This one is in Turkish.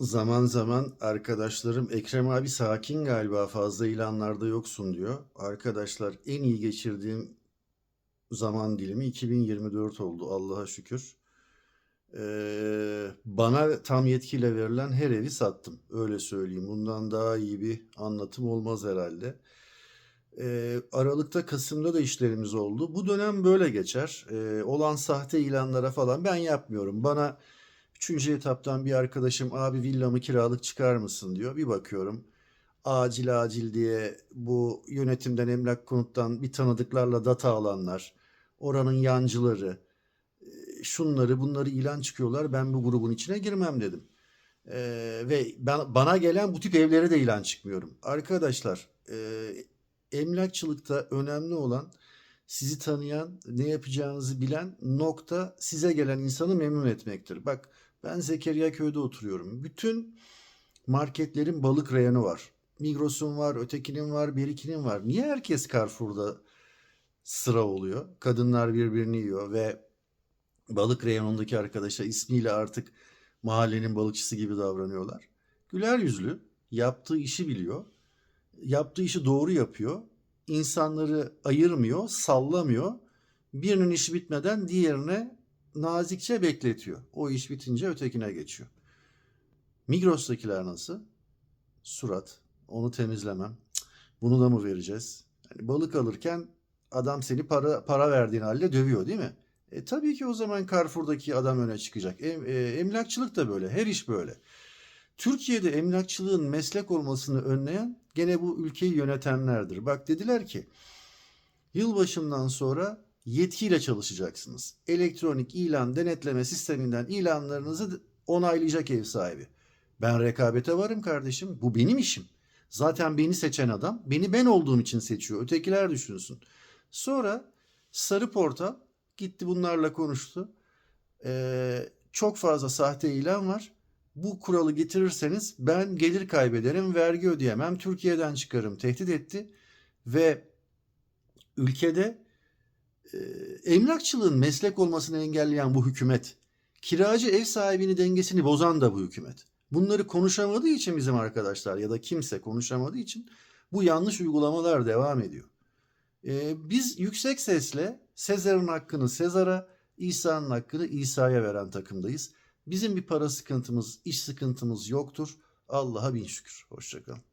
Zaman zaman arkadaşlarım Ekrem abi sakin galiba fazla ilanlarda yoksun diyor. Arkadaşlar en iyi geçirdiğim zaman dilimi 2024 oldu Allah'a şükür. Ee, bana tam yetkiyle verilen her evi sattım. Öyle söyleyeyim. Bundan daha iyi bir anlatım olmaz herhalde. Ee, Aralık'ta, Kasım'da da işlerimiz oldu. Bu dönem böyle geçer. Ee, olan sahte ilanlara falan ben yapmıyorum. Bana üçüncü etaptan bir arkadaşım abi villamı kiralık çıkar mısın diyor. Bir bakıyorum acil acil diye bu yönetimden emlak konuttan bir tanıdıklarla data alanlar, oranın yancıları, e, şunları bunları ilan çıkıyorlar. Ben bu grubun içine girmem dedim. Ee, ve ben, bana gelen bu tip evlere de ilan çıkmıyorum. Arkadaşlar e, emlakçılıkta önemli olan sizi tanıyan, ne yapacağınızı bilen nokta size gelen insanı memnun etmektir. Bak ben Zekeriya köyde oturuyorum. Bütün marketlerin balık reyonu var. Migros'un var, ötekinin var, birikinin var. Niye herkes Carrefour'da sıra oluyor? Kadınlar birbirini yiyor ve balık reyonundaki arkadaşa ismiyle artık mahallenin balıkçısı gibi davranıyorlar. Güler yüzlü, yaptığı işi biliyor. Yaptığı işi doğru yapıyor. İnsanları ayırmıyor, sallamıyor. Birinin işi bitmeden diğerine nazikçe bekletiyor. O iş bitince ötekine geçiyor. Migros'takiler nasıl? Surat. Onu temizlemem. Bunu da mı vereceğiz? Yani balık alırken adam seni para para verdiğin halde dövüyor değil mi? E, tabii ki o zaman Carrefour'daki adam öne çıkacak. Em- e, emlakçılık da böyle. Her iş böyle. Türkiye'de emlakçılığın meslek olmasını önleyen gene bu ülkeyi yönetenlerdir. Bak dediler ki yılbaşından sonra yetkiyle çalışacaksınız. Elektronik ilan denetleme sisteminden ilanlarınızı onaylayacak ev sahibi. Ben rekabete varım kardeşim. Bu benim işim. Zaten beni seçen adam beni ben olduğum için seçiyor. Ötekiler düşünsün. Sonra Sarı Portal gitti bunlarla konuştu. Ee, çok fazla sahte ilan var. Bu kuralı getirirseniz ben gelir kaybederim, vergi ödeyemem, Türkiye'den çıkarım tehdit etti ve ülkede e, emlakçılığın meslek olmasını engelleyen bu hükümet, kiracı ev sahibini dengesini bozan da bu hükümet. Bunları konuşamadığı için bizim arkadaşlar ya da kimse konuşamadığı için bu yanlış uygulamalar devam ediyor. E, biz yüksek sesle Sezar'ın hakkını Sezar'a, İsa'nın hakkını İsa'ya veren takımdayız. Bizim bir para sıkıntımız, iş sıkıntımız yoktur. Allah'a bin şükür. Hoşçakalın.